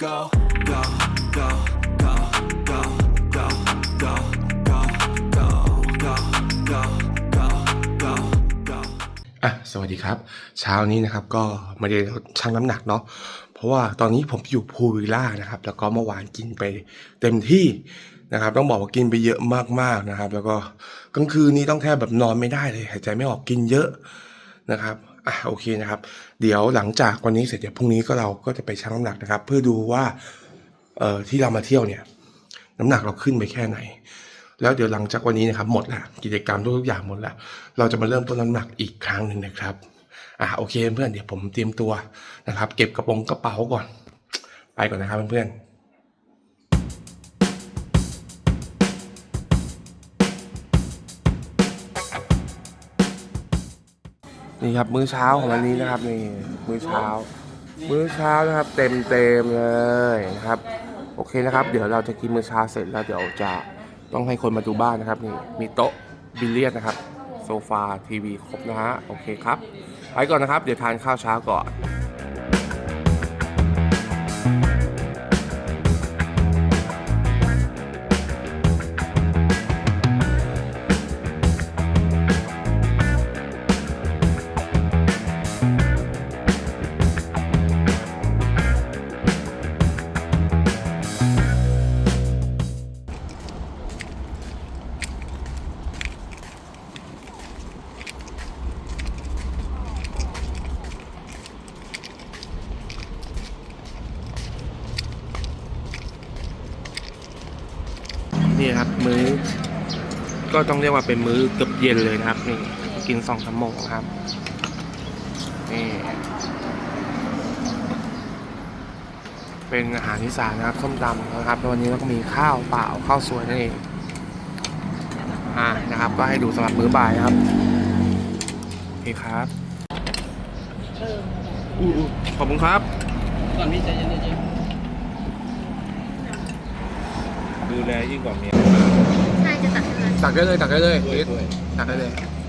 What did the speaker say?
go, go, go, go, go, go, go, go, go, go, go, go, go, go. อะสวัสดีครับ เช้านี้นะครับก็มาเรียนชั่งน้ำหนักเนาะเพราะว่าตอนนี้ผมอยู่พูลวิลล่านะครับ แล้วก็เมื่อวานกินไปเต็มที่นะครับต้องบอกว่ากินไปเยอะมากๆนะครับ แล้วก็กลางคืนนี้ต้องแทบแบบนอนไม่ได้เลยหายใจไม่ออกกินเยอะนะครับ อะโอเคนะครับ เดี๋ยวหลังจากวันนี้เสร็จเดี๋ยวพรุ่งนี้ก็เราก็จะไปชั่งน้ำหนักนะครับ เพื่อดูว่าเอ่อที่เรามาเที่ยวเนี่ย น้ำหนักเราขึ้นไปแค่ไหน แล้วเดี๋ยวหลังจากวันนี้นะครับหมดละกิจกรรมทุกๆอย่างหมดละเราจะมาเริ่มต้นน้ำหนักอีกครั้งหนึ่งนะครับอะโอเคเพื่อนเดี๋ยวผมเตรียมตัวนะครับ เก็บกระโปรงกระเป๋าก่อน ไปก่อนนะครับเพื่อนๆ นี่ครับมื้อเช้าของวันนี้นะครับนี่มื้อเช้า มื้อเช้านะครับ เต็มเต็มเลยนะครับ โอเคนะครับ เดี๋ยวเราจะกินมื้อเช้าเสร็จแล้วเดี๋ยวจะต้องให้คนมาดูบ้านนะครับนี่มีโต๊ะบิลเลียดนะครับ โซฟาทีวีครบนะฮะโอเคครับไปก่อนนะครับ เดี๋ยวทานข้าวเช้าก่อน นี่ครับมื้อ ก็ต้องเรียกว่าเป็นมื้อเกือบเย็นเลยนะครับนี่กินสองสามโมงครับนี่เป็นอาหารอีสานนะครับส้มตำนะครับแล้ววันนี้เราก็มีข้าวเปล่าข้าวสวยนั่นเองอ่านะครับ ก็ให้ดูสำหรับมื้อบ่ายนะครับโอเคครับอู้อู้ขอบคุณครับ ก่อนพี่ใจเย็นใจเย็น ดูแลยิ่งกว่าเมียใช่จะตัดให้มันตักได้เลยตักได้เลยด้วยลิศด้วยตักได้เลยด